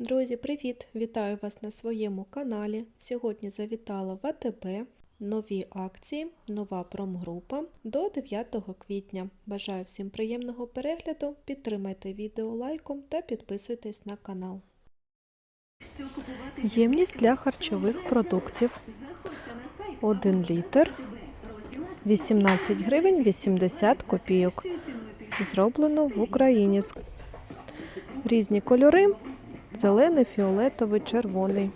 Друзі, привіт! Вітаю вас на своєму каналі. Сьогодні завітала в АТБ. Нові акції, нова промгрупа до 9 квітня. Бажаю всім приємного перегляду, підтримайте відео лайком та підписуйтесь на канал. Ємність для харчових продуктів 1 літр 18 гривень 80 копійок. Зроблено в Україні. Різні кольори зелений, фіолетовий, червоний.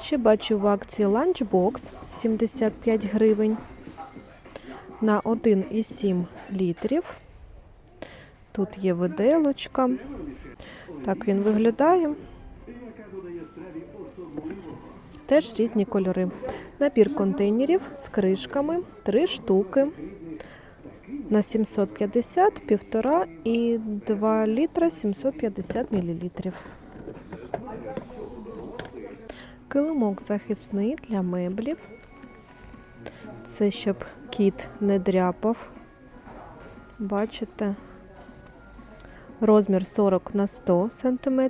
Ще бачу в акції ланчбокс 75 гривень на 1,7 літрів. Тут є виделочка. Так він виглядає. Теж різні кольори. Набір контейнерів з кришками 3 штуки на 750, 1,5 і 2 літра 750 мл. Килимок захисний для меблів. Це щоб кіт не дряпав. Бачите? Розмір 40 на 100 см.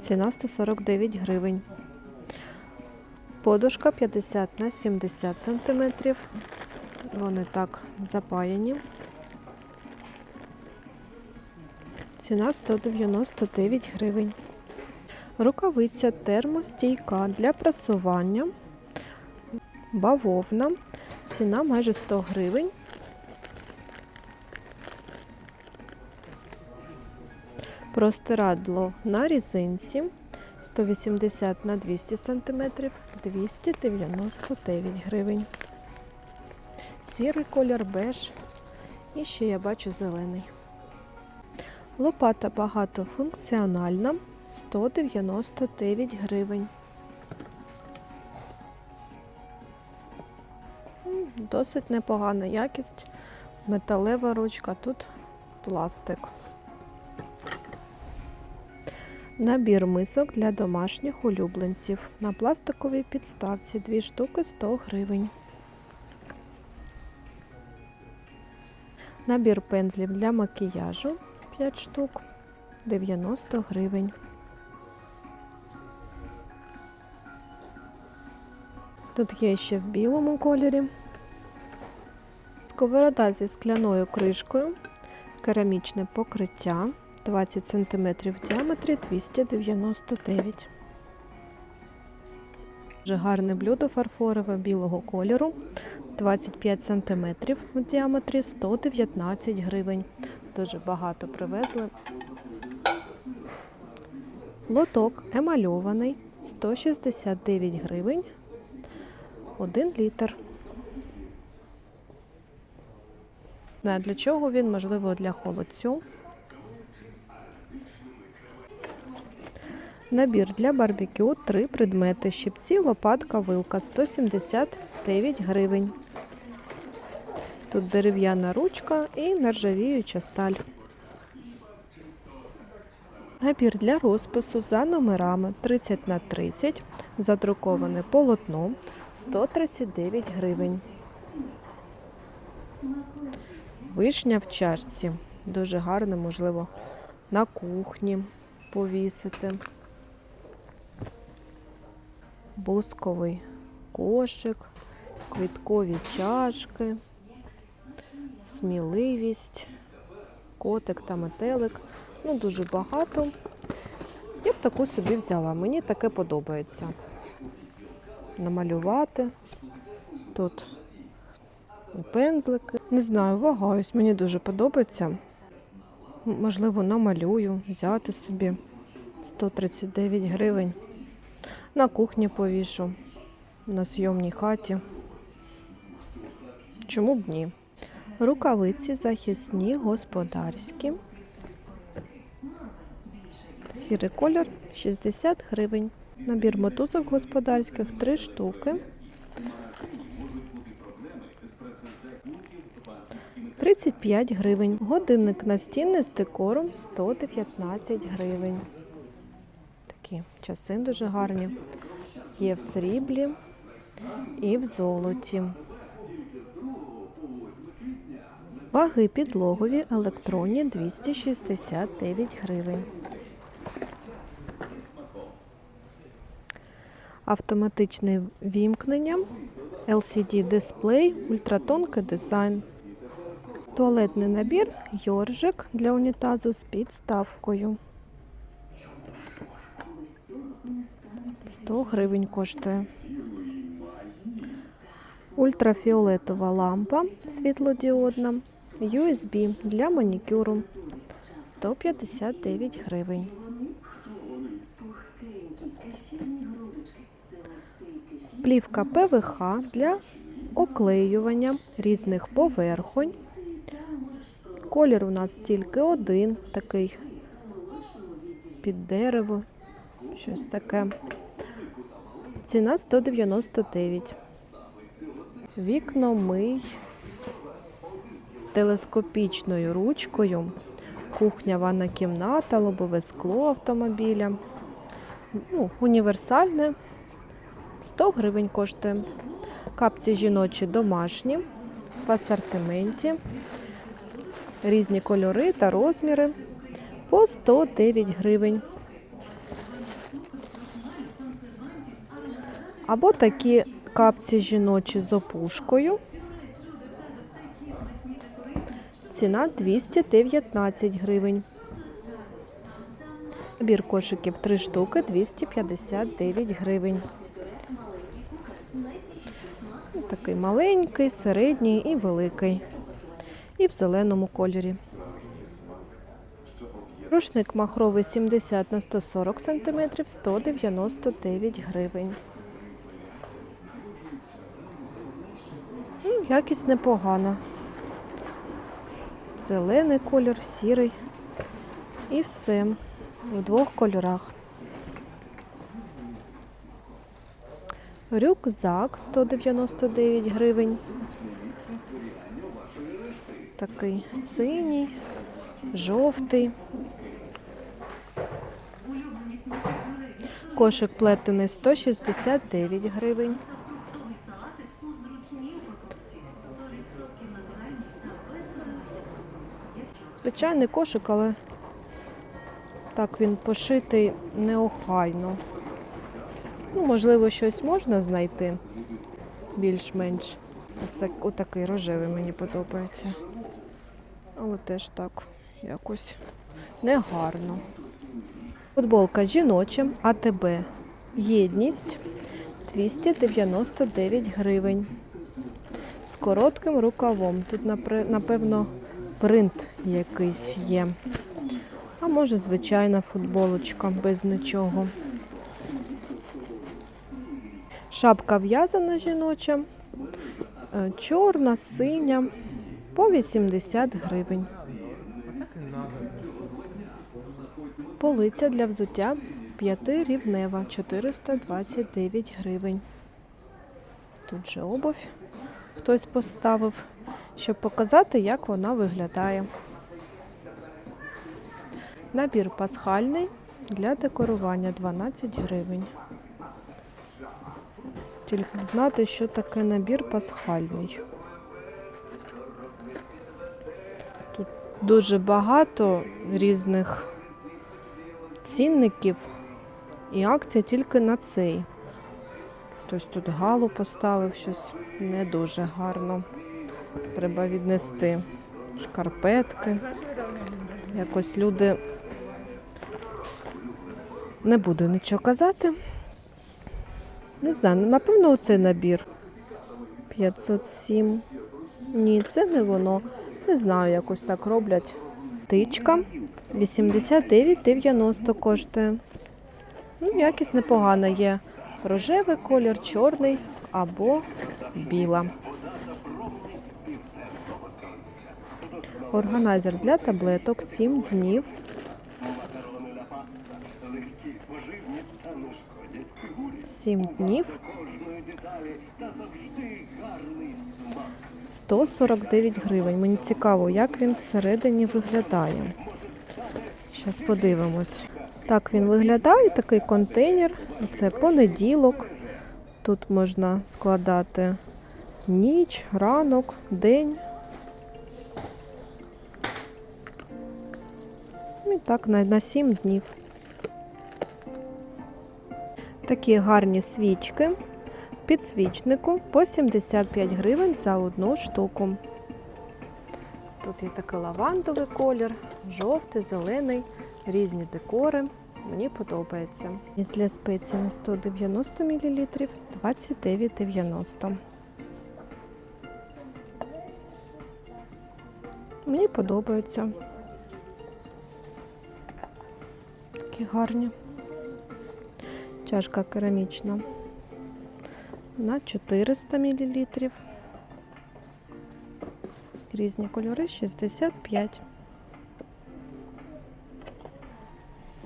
Ціна 149 гривень. Подушка 50 на 70 см. Вони так запаяні. Ціна 199 гривень. Рукавиця термостійка для прасування. Бавовна. Ціна майже 100 гривень. Простирадло на різинці 180 на 200 см 299 гривень. Сірий колір беж. І ще я бачу зелений. Лопата багатофункціональна 199 гривень. Досить непогана якість. Металева ручка, тут пластик. Набір мисок для домашніх улюбленців. На пластиковій підставці дві штуки 100 гривень. Набір пензлів для макіяжу 5 штук 90 гривень. Тут є ще в білому кольорі. Сковорода зі скляною кришкою, керамічне покриття 20 см в діаметрі 299 Дуже гарне блюдо фарфорове білого кольору 25 см в діаметрі 119 гривень. Дуже багато привезли. Лоток емальований 169 гривень. 1 літр. Для чого він, можливо, для холодцю. Набір для барбекю 3 предмети. Щипці, лопатка, вилка 179 гривень. Тут дерев'яна ручка і нержавіюча сталь. Набір для розпису за номерами 30 на 30, задруковане полотно 139 гривень. Вишня в чашці. Дуже гарне, можливо, на кухні повісити. Бусковий кошик, квіткові чашки, сміливість, котик та метелик. Ну, дуже багато. Я б таку собі взяла. Мені таке подобається. Намалювати. Тут і пензлики. Не знаю, вагаюсь, мені дуже подобається. Можливо, намалюю, взяти собі 139 гривень. На кухні повішу, на зйомній хаті. Чому б ні? Рукавиці захисні, господарські. Сірий колір 60 гривень. Набір мотузок господарських 3 штуки. 35 гривень. Годинник настінний з декором 119 гривень. Такі часи дуже гарні. Є в сріблі і в золоті. Ваги підлогові електронні 269 гривень. Автоматичне вімкнення, LCD дисплей, ультратонкий дизайн. Туалетний набір Йоржик для унітазу з підставкою. 100 гривень коштує. Ультрафіолетова лампа світлодіодна. USB для манікюру 159 гривень. Плівка ПВХ для оклеювання різних поверхонь. Колір у нас тільки один, такий під дерево, щось таке. Ціна 199. Вікно мий з телескопічною ручкою. Кухня, ванна кімната, лобове скло автомобіля. Ну, універсальне. 100 гривень коштує. Капці жіночі домашні в асортименті. Різні кольори та розміри по 109 гривень. Або такі капці жіночі з опушкою. Ціна 219 гривень. Набір кошиків 3 штуки 259 гривень. Такий маленький, середній і великий. І в зеленому кольорі. Рушник махровий 70 на 140 см 199 гривень. Якість непогана. Зелений колір, сірий. І все в двох кольорах. Рюкзак 199 гривень. Такий синій, жовтий. Кошик плетений 169 гривень. Звичайний кошик, але так він пошитий неохайно. Ну, можливо, щось можна знайти більш-менш. Оце отакий рожевий мені подобається. Але теж так якось негарно. Футболка жіноча АТБ. Єдність 299 гривень. З коротким рукавом. Тут, напевно, принт якийсь є. А може, звичайна футболочка без нічого. Шапка в'язана жіноча, е, чорна, синя, по 80 гривень. Полиця для взуття п'ятирівнева, 429 гривень. Тут же обувь хтось поставив, щоб показати, як вона виглядає. Набір пасхальний для декорування 12 гривень. Тільки знати, що таке набір пасхальний. Тут дуже багато різних цінників і акція тільки на цей. Хтось тут галу поставив щось не дуже гарно. Треба віднести шкарпетки. Якось люди не буду нічого казати. Не знаю, напевно, оцей набір. 507. Ні, це не воно. Не знаю, якось так роблять. Тичка 89,90 коштує. Ну, якість непогана є. Рожевий колір, чорний або біла. Органайзер для таблеток 7 днів. Сім днів. 149 гривень. Мені цікаво, як він всередині виглядає. Зараз подивимось. Так він виглядає, такий контейнер. Це понеділок. Тут можна складати ніч, ранок, день. І так на, на 7 днів. Такі гарні свічки в підсвічнику по 75 гривень за одну штуку. Тут є такий лавандовий колір, жовтий, зелений, різні декори. Мені подобається. І для спецій на 190 мл 29,90. Мені подобаються. Такі гарні. Чашка керамічна на 400 мл. Різні кольори 65.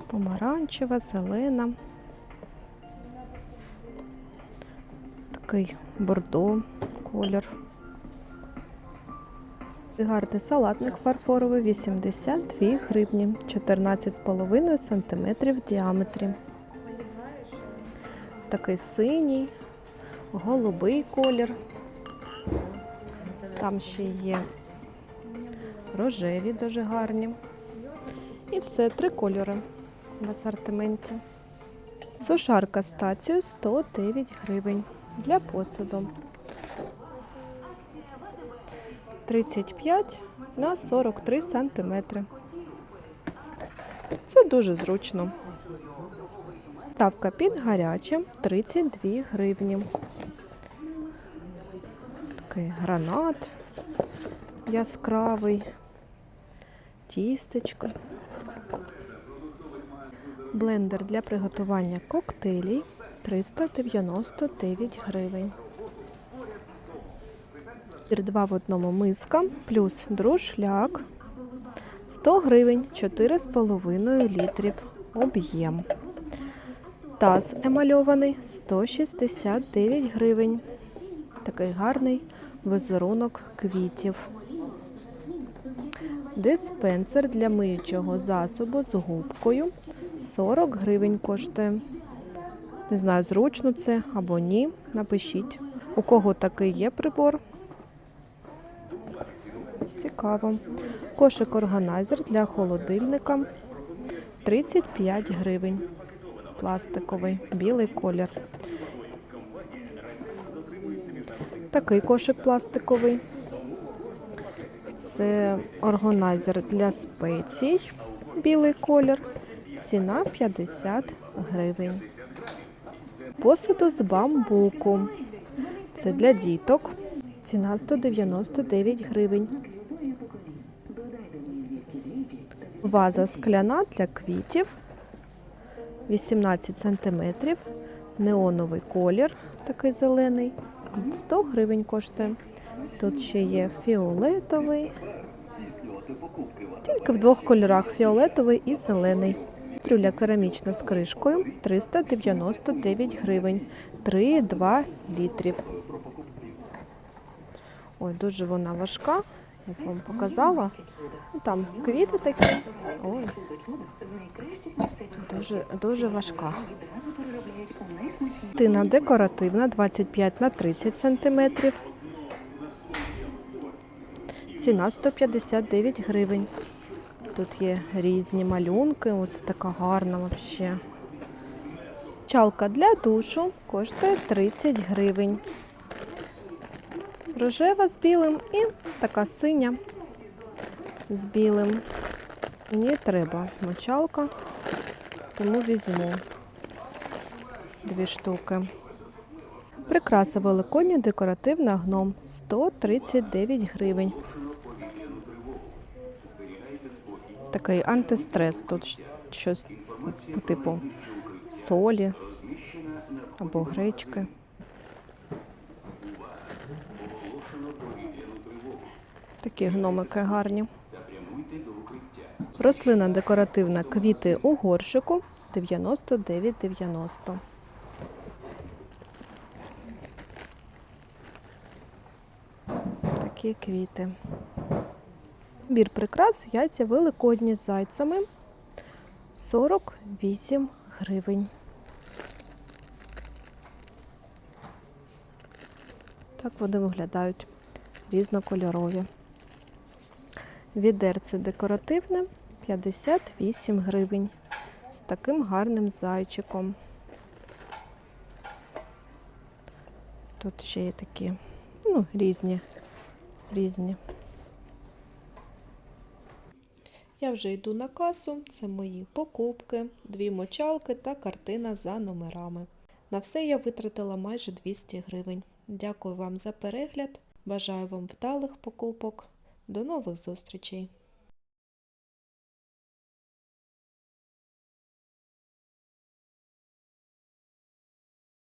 Помаранчева, зелена. Такий бордо колір. Гарний салатник фарфоровий 82 гривні, 14,5 см в діаметрі. Такий синій, голубий колір. Там ще є рожеві дуже гарні. І все, три кольори в асортименті. Сушарка стацію 109 гривень для посуду. 35 на 43 сантиметри. Це дуже зручно. Ставка під гаряче 32 гривні. Такий гранат яскравий, тістечко. Блендер для приготування коктейлів 399 гривень. Два в одному миска плюс друшляк 100 гривень 4,5 літрів об'єм. Таз емальований 169 гривень. Такий гарний візерунок квітів. Диспенсер для миючого засобу з губкою 40 гривень коштує. Не знаю, зручно це або ні. Напишіть, у кого такий є прибор. Цікаво. Кошик органайзер для холодильника 35 гривень. Пластиковий, білий колір. Такий кошик пластиковий. Це органайзер для спецій, білий колір. Ціна 50 гривень. Посуду з бамбуку. Це для діток. Ціна 199 гривень. Ваза скляна для квітів 18 см. Неоновий колір, такий зелений. 100 гривень коштує. Тут ще є фіолетовий. Тільки в двох кольорах фіолетовий і зелений. Трюля керамічна з кришкою 399 гривень. 3,2 літрів. Ой, дуже вона важка. Я вам показала. Ну, Там квіти такі. Ой. Дуже, дуже важка. Тина декоративна 25 на 30 сантиметрів. Ціна 159 гривень. Тут є різні малюнки. Оце така гарна взагалі. Чалка для душу коштує 30 гривень. Рожева з білим і така синя з білим. Мені треба мочалка, тому візьму дві штуки. Прикраса великодня декоративна гном 139 гривень. Такий антистрес. Тут щось по типу солі або гречки. Такі гномики гарні. Рослина декоративна квіти у горшику 99,90. Такі квіти. Бір прикрас яйця великодні з зайцями 48 гривень. Так вони виглядають різнокольорові. Відерце декоративне 58 гривень з таким гарним зайчиком. Тут ще є такі, ну, різні, різні. Я вже йду на касу, це мої покупки, дві мочалки та картина за номерами. На все я витратила майже 200 гривень. Дякую вам за перегляд, бажаю вам вдалих покупок. До нових зустрічей!